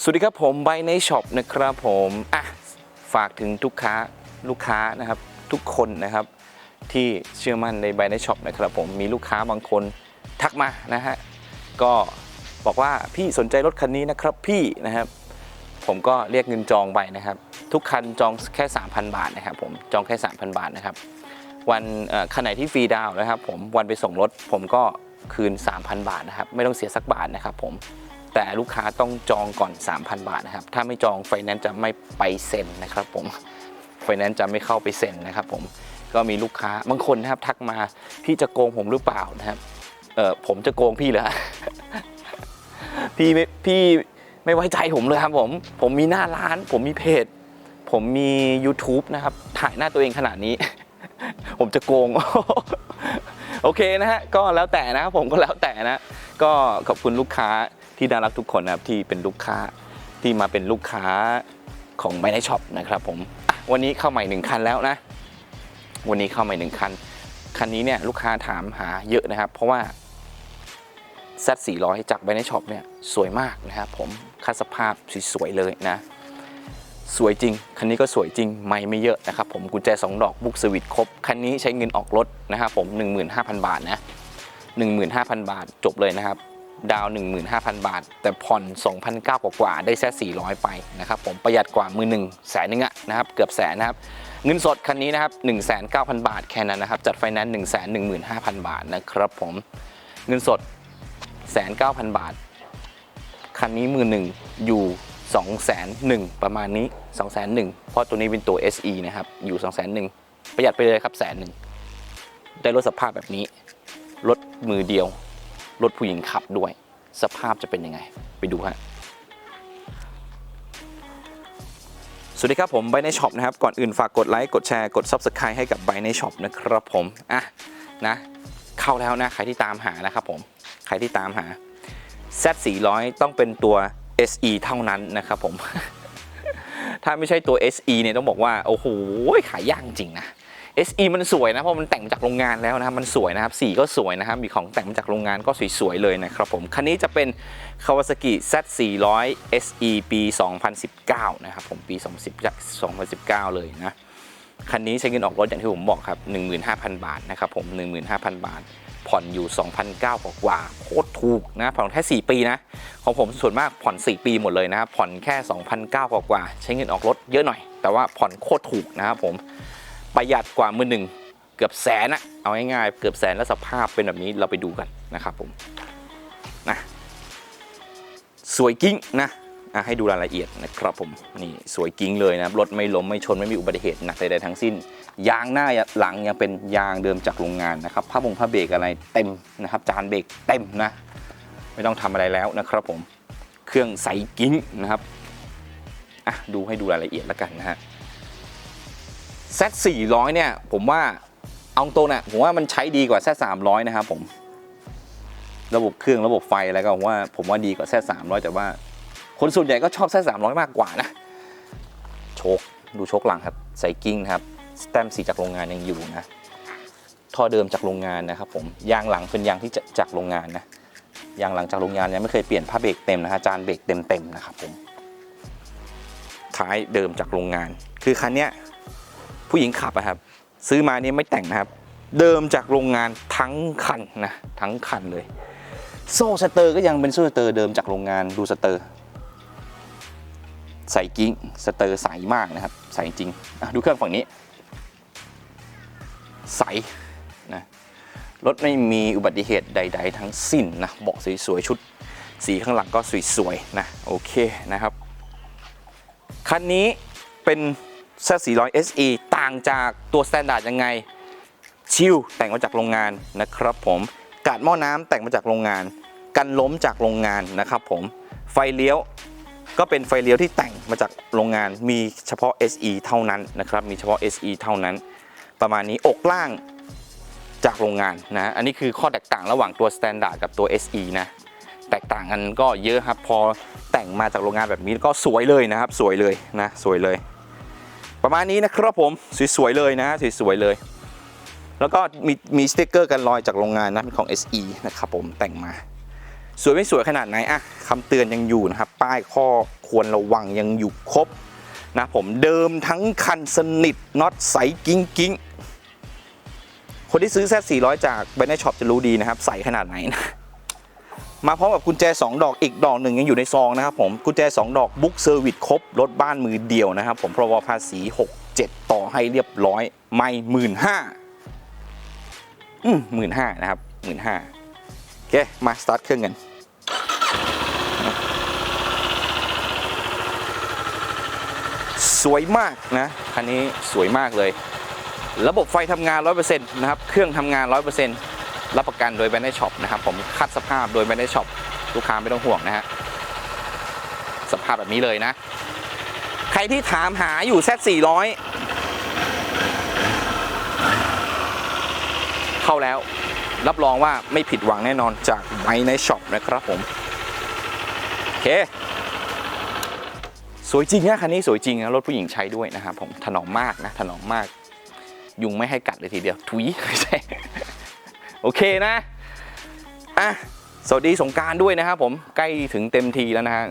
สวัสดีครับผมไบในช็อปนะครับผมอะฝากถึงทุกค้าลูกค้านะครับทุกคนนะครับที่เชื่อมั่นในไบในช็อปนะครับผมมีลูกค้าบางคนทักมานะฮะก็บอกว่าพี่สนใจรถคันนี้นะครับพี่นะครับ ผมก็เรียกเงินจองไปนะครับ ทุกคันจองแค่ 3,000 บาทนะครับผมจองแค่ 3,000 บาทนะครับ วันคันไหนที่ฟรีดาวน์นะครับผมวันไปส่งรถผมก็คืน 3,000 บาทนะครับ ไม่ต้องเสียสักบาทนะครับผม แต่ลูกค้าต้องจองก่อน 3,000 บาทนะครับ ถ้าไม่จองไฟแนนซ์จะไม่ไปเซ็นนะครับผมไฟแนนซ์จะไม่เข้าไปเซ็นนะครับผมก็มีลูกค้าบางคนนะครับทักมาพี่จะโกงผมหรือเปล่านะครับเออผมจะโกงพี่เหรอพี่ไม่พี่ไม่ไว้ใจผมเลยครับผม ผมมีหน้าร้าน ผมมีเพจ ผมมี YouTube นะครับ ถ่ายหน้าตัวเองขนาดนี้ ผมจะโกง โอเคนะฮะ ก็แล้วแต่นะครับผมก็แล้วแต่นะ ก็ขอบคุณลูกค้า ที่น่ารักทุกคนนะครับที่เป็นลูกค้าที่มาเป็นลูกค้าของไบในช็อปนะครับผมวันนี้เข้าใหม่หนึ่งคันแล้วนะ วันนี้เข้าใหม่หนึ่งคัน คันนี้เนี่ยลูกค้าถามหาเยอะนะครับ เพราะว่า Z 4 0 0 จากไบในช็อปเนี่ยสวยมากนะครับผมคัดสภาพสวยๆเลยนะ สวยจริง คันนี้ก็สวยจริง ไม่ไม่เยอะนะครับผมกุญแจ 2 ดอกบุกสวิตครบ คันนี้ใช้เงินออกรถนะครับผม 15,000 บาทนะ 15,000 บาทจบเลยนะครับ ดาว15,000 บาท แต่ผ่อน 2,900 กว่าๆได้แค่400 ไปนะครับผมประหยัดกว่ามือหนึ่งแสนนึงอะนะครับเกือบแสนนะครับเงินสดคันนี้นะครับ19,000บาทแค่นั้นนะครับจัดไฟแนนซ์115,000 บาทนะครับผมเงินสด 1,9,000 บาท คันนี้มือหนึ่งอยู่2 0 0 0 0ประมาณนี้ 2 0 0 0 0เพราะตัวนี้เป็นตัว SE นะครับ อยู่ 2 0 0 0 0ประหยัดไปเลยครับแสนหนึ่งได้รถสภาพแบบนี้ รถมือเดียว รถผู้หญิงขับด้วย สภาพจะเป็นยังไง ไปดูฮะสวัสดีครับผมไบในช็อปนะครับ ก่อนอื่นฝากกดไลค์กดแชร์กด Subscribe ให้กับไบในช็อปนะครับผมอะนะเข้าแล้วนะ ใครที่ตามหานะครับผมใครที่ตามหา Z 400ต้องเป็นตัว SE เท่านั้นนะครับผม ถ้าไม่ใช่ตัว SE เนี่ยต้องบอกว่า โอ้โห ขายยากจริงนะ SE มันสวยนะเพราะมันแต่งมาจากโรงงานแล้วนะครับมันสวยนะครับสีก็สวยนะครับมีของแต่งมาจากโรงงานก็สวยๆเลยนะครับผมคันนี้จะเป็น Kawasaki Z 400 SE ปี 2019 นะครับผมปี 2010 2019 เลยนะคันนี้ใช้เงินออกรถอย่างที่ผมบอกครับ 15,000 บาทนะครับผม 15,000 บาท ผ่อนอยู่2,900กว่ากว่าโคตรถูกนะ ผ่อนแค่ 4 ปีนะ ของผมส่วนมากผ่อน 4 ปีหมดเลยนะครับ ผ่อนแค่2,900กว่ากว่า ใช้เงินออกรถเยอะหน่อย แต่ว่าผ่อนโคตรถูกนะครับผม ประหยัดกว่ามือหนึ่งเกือบแสนอะเอาง่ายๆเกือบแสนแล้วสภาพเป็นแบบนี้เราไปดูกันนะครับผมนะสวยกิ้งนะให้ดูรายละเอียดนะครับผมนี่สวยกิ้งเลยนะรถไม่ล้มไม่ชนไม่มีอุบัติเหตุหนักใดๆทั้งสิ้น ยางหน้าหลังยังเป็นยางเดิมจากโรงงานนะครับผ้าบงผ้าเบรกอะไรเต็มนะครับ จานเบรกเต็มนะ ไม่ต้องทำอะไรแล้วนะครับผมเครื่องใสกิ้งนะครับอะดูให้ดูรายละเอียดแล้วกันนะฮะ Z 400เนี่ยผมว่าเอาตรงน่ะผมว่ามันใช้ดีกว่า Z 300นะครับผมระบบเครื่องระบบไฟอะไรก็ผมว่าผมว่าดีกว่า Z 300แต่ว่าคนส่วนใหญ่ก็ชอบ Z 300มากกว่านะโชคดูโชคหลังครับใส่กิ้งครับสแตมสีจากโรงงานยังอยู่นะท่อเดิมจากโรงงานนะครับผมยางหลังเป็นยางที่จะจากโรงงานนะยางหลังจากโรงงานยังไม่เคยเปลี่ยนผ้าเบรกเต็มนะฮะจานเบรกเต็มๆนะครับผมท้ายเดิมจากโรงงาน คือคันเนี้ย ผู้หญิงขับอะครับ ซื้อมานี่ไม่แต่งนะครับ เดิมจากโรงงานทั้งคันนะทั้งคันเลย โซ่สเตอร์ก็ยังเป็นโซ่สเตอร์เดิมจากโรงงานดูสเตอร์ ใส่กิ้งสเตอร์ใสมากนะครับ ใสจริงดูเครื่องฝั่งนี้ ใสนะรถไม่มีอุบัติเหตุใด ๆ ทั้งสิ้นนะเบาะสวยๆชุด สีข้างหลังก็สวยๆนะโอเคนะครับ คันนี้เป็น Z 400 SE ต่างจากตัว Standard ยังไง ชิลแต่งมาจากโรงงานนะครับผมกาดหม้อน้ำแต่งมาจากโรงงาน กันล้มจากโรงงานนะครับผมไฟเลี้ยวก็เป็นไฟเลี้ยวที่แต่งมาจากโรงงานมีเฉพาะ SE เท่านั้นนะครับมีเฉพาะ SE เท่านั้น ประมาณนี้อกล่างจากโรงงานนะอันนี้คือข้อแตกต่างระหว่างตัว Standard กับตัว SE นะแตกต่างกันก็เยอะครับพอแต่งมาจากโรงงานแบบนี้ก็สวยเลยนะครับ สวยเลยนะสวยเลย ประมาณนี้นะครับผมสวยๆเลยนะสวยๆเลย แล้วก็มีมีสติ๊กเกอร์กันรอยจากโรงงานนะเป็นของ SE นะครับผมแต่งมา สวยไม่สวยขนาดไหนอะคำเตือนยังอยู่นะครับ ป้ายข้อควรระวังยังอยู่ครบนะผมเดิมทั้งคันสนิทน็อตใสกิ้งกิ้งคนที่ซื้อแซด400 จากแบรนด์ช็อปจะรู้ดีนะครับ ใสขนาดไหนนะ มาพร้อมกับกุญแจ 2 ดอกอีกดอกหนึ่งยังอยู่ในซองนะครับผมกุญแจ 2 ดอกบุ๊กเซอร์วิสครบรถบ้านมือเดียวนะครับ ผมพรบภาษี 67 ต่อให้เรียบร้อย ไม่หมื่นห้าอืมหมื่นห้านะครับหมื่นห้าโอเค มาสตาร์ทเครื่องกันสวยมากนะคันนี้สวยมากเลย ระบบไฟทำงาน 100%นะครับ เครื่องทำงาน 100% รับประกันโดยแบนด์ช็อปนะครับผมคัดสภาพโดยแบนด์ช็อปลูกค้าไม่ต้องห่วงนะฮะสภาพแบบนี้เลยนะ ใครที่ถามหาอยู่ Z 400เข้าแล้วรับรองว่าไม่ผิดหวังแน่นอนจากไบในช็อปนะครับผม โอเค สวยจริงนะคันนี้สวยจริงนะรถผู้หญิงใช้ด้วยนะครับผมถนอมมากนะถนอมมาก ยุงไม่ให้กัดเลยทีเดียว ทุยไม่ใช่ โอเคนะอะสวัสดีสงการด้วยนะครับผมใกล้ถึงเต็มทีแล้วนะฮะ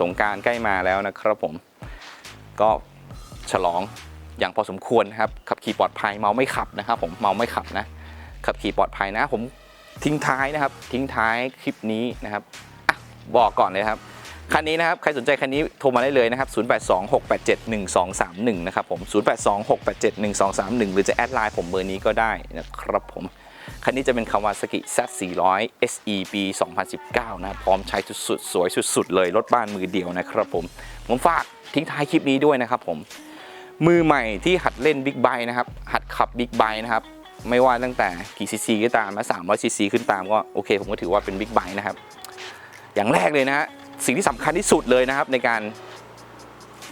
สงการใกล้มาแล้วนะครับผมก็ฉลองอย่างพอสมควรนะครับขับขี่ปลอดภัยเมาไม่ขับนะครับผมเมาไม่ขับนะขับขี่ปลอดภัยนะผมทิ้งท้ายนะครับ ทิ้งท้ายคลิปนี้นะครับอะบอกก่อนเลยครับคันนี้นะครับใครสนใจคันนี้โทรมาได้เลยนะครับ 0826871231 นะครับผม 0826871231 หรือจะแอดไลน์ผมเบอร์นี้ก็ได้นะครับผม คันนี้จะเป็น Kawasaki Z400 SE ปี 2019 นะ พร้อมใช้สุดๆสวยสุด ๆ เลย รถบ้านมือเดียวนะครับผม ผมฝากทิ้งท้ายคลิปนี้ด้วยนะครับผม มือใหม่ที่หัดเล่นบิ๊กไบค์นะครับ หัดขับบิ๊กไบค์นะครับ ไม่ว่าตั้งแต่กี่ซีซีก็ตามนะ300ซีซีขึ้นตามก็โอเค ผมก็ถือว่าเป็นบิ๊กไบค์นะครับ อย่างแรกเลยนะฮะสิ่งที่สำคัญที่สุดเลยนะครับในการ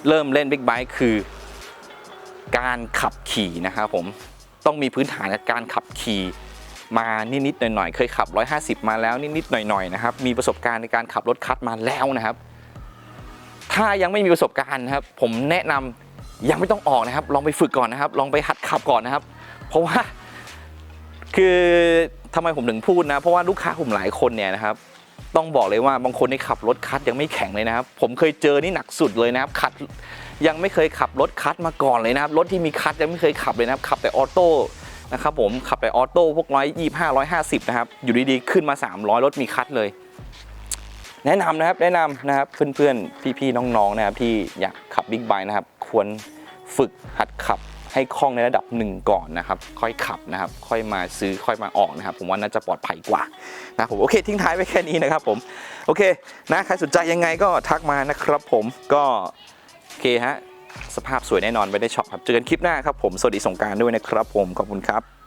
เริ่มเล่นบิ๊กไบค์คือการขับขี่นะครับผมต้องมีพื้นฐานการขับขี่ มานิดๆหน่อยๆ เคยขับ 150 มาแล้วนิดๆหน่อยๆนะครับ มีประสบการณ์ในการขับรถคัดมาแล้วนะครับ ถ้ายังไม่มีประสบการณ์นะครับ ผมแนะนำยังไม่ต้องออกนะครับ ลองไปฝึกก่อนนะครับ ลองไปหัดขับก่อนนะครับ เพราะว่าคือทำไมผมถึงพูดนะ เพราะว่าลูกค้าผมหลายคนเนี่ยนะครับ ต้องบอกเลยว่าบางคนที่ขับรถคัดยังไม่แข็งเลยนะครับ ผมเคยเจอนี่หนักสุดเลยนะครับคัดยังไม่เคยขับรถคัดมาก่อนเลยนะครับ รถที่มีคัดยังไม่เคยขับเลยนะครับ ขับแต่ออโต้ นะครับผมขับแต่ออโต้พวกร้อยยี่ห้าร้อยห้าสิบนะครับอยู่ดีๆขึ้นมา 300 รถมีคัดเลย แนะนำนะครับแนะนำนะครับเพื่อนๆพี่ๆน้องๆนะครับที่อยากขับบิ๊กไบค์นะครับควรฝึกหัดขับให้คล่องในระดับหนึ่งก่อนนะครับ ค่อยขับนะครับ ค่อยมาซื้อค่อยมาออกนะครับ ผมว่าน่าจะปลอดภัยกว่านะผมโอเคทิ้งท้ายไว้แค่นี้นะครับผมโอเคนะใครสนใจยังไงก็ทักมานะครับผมก็โอเคฮะ สภาพสวยแน่นอนไปได้ช็อปครับ เจอกันคลิปหน้าครับผม สวัสดีสงการด้วยนะครับผม ขอบคุณครับ